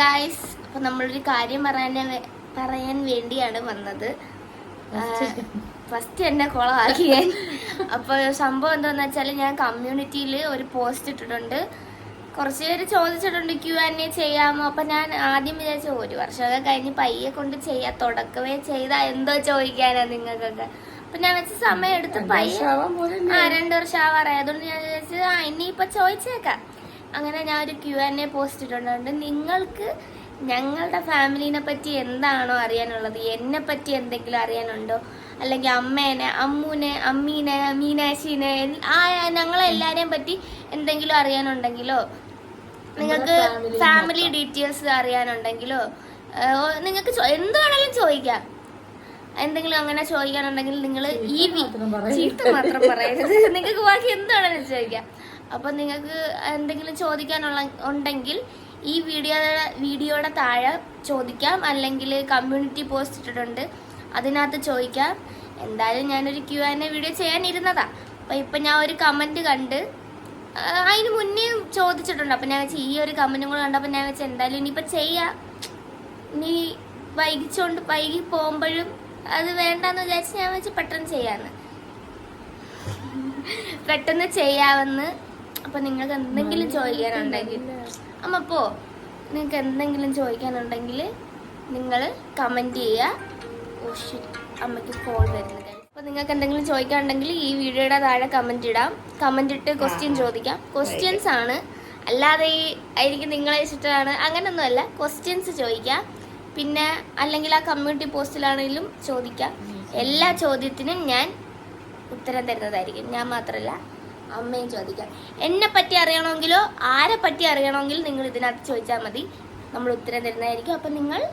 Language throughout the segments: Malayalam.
ഗായ്സ് അപ്പൊ നമ്മളൊരു കാര്യം പറയാൻ പറയാൻ വേണ്ടിയാണ് വന്നത്. ഫസ്റ്റ് എന്നെ കുളമാക്കി ഞാൻ അപ്പോൾ സംഭവം എന്താന്ന് വെച്ചാൽ ഞാൻ കമ്മ്യൂണിറ്റിയിൽ ഒരു പോസ്റ്റ് ഇട്ടിട്ടുണ്ട്. കുറച്ച് പേര് ചോദിച്ചിട്ടുണ്ട് ക്യൂ ആൻ എ ചെയ്യാമോ? അപ്പൊ ഞാൻ ആദ്യം വിചാരിച്ചു ഒരു വർഷമൊക്കെ കഴിഞ്ഞ് പയ്യെ കൊണ്ട് ചെയ്യാ. തുടക്കമേ ചെയ്താ എന്തോ ചോദിക്കാനാ നിങ്ങൾക്കൊക്കെ. അപ്പൊ ഞാൻ വെച്ച സമയം എടുത്ത് പയ്യെ ആ രണ്ടു വർഷം ആവാറായി. അതുകൊണ്ട് ഞാൻ വിചാരിച്ചു ആ ഇനിയിപ്പൊ ചോദിച്ചേക്കാം. അങ്ങനെ ഞാൻ ഒരു ക്യു ആൻഡ് എ പോസ്റ്റ് ഇട്ടിട്ടുണ്ട്. നിങ്ങൾക്ക് ഞങ്ങളുടെ ഫാമിലിനെ പറ്റി എന്താണോ അറിയാനുള്ളത്? എന്നെ പറ്റി എന്തെങ്കിലും അറിയാനുണ്ടോ? അല്ലെങ്കിൽ അമ്മേനെ അമ്മൂനെ അമ്മീനെ മീനാശിനെ ആ ഞങ്ങളെ എല്ലാവരെയും പറ്റി എന്തെങ്കിലും അറിയാനുണ്ടെങ്കിലോ? നിങ്ങൾക്ക് ഫാമിലി ഡീറ്റെയിൽസ് അറിയാനുണ്ടെങ്കിലോ? നിങ്ങൾക്ക് എന്ത് വേണമെങ്കിലും ചോദിക്കാം. എന്തെങ്കിലും അങ്ങനെ ചോദിക്കാനുണ്ടെങ്കിൽ നിങ്ങൾ ഈ ചീത്ത മാത്രം പറയരുത്. നിങ്ങൾക്ക് ബാക്കി എന്ത് വേണേലും ചോദിക്കാം. അപ്പൊ നിങ്ങൾക്ക് എന്തെങ്കിലും ചോദിക്കാനുള്ള ഉണ്ടെങ്കിൽ ഈ വീഡിയോയുടെ വീഡിയോയുടെ താഴെ ചോദിക്കാം. അല്ലെങ്കിൽ കമ്മ്യൂണിറ്റി പോസ്റ്റ് ഇട്ടിട്ടുണ്ട്. അതിനകത്ത് ചോദിക്കാം. എന്തായാലും ഞാനൊരു ക്യു എ വീഡിയോ ചെയ്യാനിരുന്നതാ. അപ്പൊ ഇപ്പൊ ഞാൻ ഒരു കമന്റ് കണ്ട് അതിന് മുന്നേ ചോദിച്ചിട്ടുണ്ട്. അപ്പൊ ഞാൻ വെച്ചാൽ ഈ ഒരു കമന്റും കൂടെ കണ്ടപ്പോൾ ഞാൻ വെച്ചാൽ എന്തായാലും ഇനിയിപ്പോൾ ചെയ്യാം. നീ വൈകിച്ചോണ്ട് വൈകി പോകുമ്പോഴും അത് വേണ്ടെന്ന് വിചാരിച്ച് ഞാൻ വെച്ച് പെട്ടെന്ന് ചെയ്യാന്ന്. പെട്ടെന്ന് ചെയ്യാമെന്ന് അപ്പൊ നിങ്ങൾക്ക് എന്തെങ്കിലും ചോദിക്കാനുണ്ടെങ്കിൽ അമ്മ പോ നിങ്ങൾക്ക് എന്തെങ്കിലും ചോദിക്കാനുണ്ടെങ്കിൽ നിങ്ങൾ കമന്റ് ചെയ്യുക അമ്മയ്ക്ക് കോൾ വരുന്നത്. അപ്പൊ നിങ്ങൾക്ക് എന്തെങ്കിലും ചോദിക്കാനുണ്ടെങ്കിൽ ഈ വീഡിയോയുടെ താഴെ കമന്റ് ഇടാം. കമന്റ് ഇട്ട് ക്വസ്റ്റ്യൻ ചോദിക്കാം. ക്വസ്റ്റ്യൻസ് ആണ്. അല്ലാതെ ഈ ആയിരിക്കും നിങ്ങളെ ഇഷ്ടമാണ്. അങ്ങനൊന്നുമല്ല. ക്വസ്റ്റ്യൻസ് ചോദിക്കാം. പിന്നെ അല്ലെങ്കിൽ ആ കമ്മ്യൂണിറ്റി പോസ്റ്റിലാണെങ്കിലും ചോദിക്കാം. എല്ലാ ചോദ്യത്തിനും ഞാൻ ഉത്തരം തരുന്നതായിരിക്കും. ഞാൻ മാത്രമല്ല അമ്മയും ചോദിക്കാം. എന്നെ പറ്റി അറിയണമെങ്കിലോ? ആരെ പറ്റി അറിയണമെങ്കിൽ നിങ്ങൾ ഇതിനകത്ത് ചോദിച്ചാൽ മതി. നമ്മൾ ഉത്തരം തരുന്നതായിരിക്കും. അപ്പം നിങ്ങൾ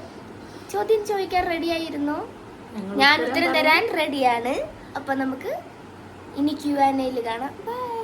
ചോദ്യം ചോദിക്കാൻ റെഡിയായിരുന്നോ ഞാൻ ഉത്തരം തരാൻ റെഡിയാണ് അപ്പം നമുക്ക് ഇനി ക്യു ആൻഡ് എയിൽ കാണാം. ബൈ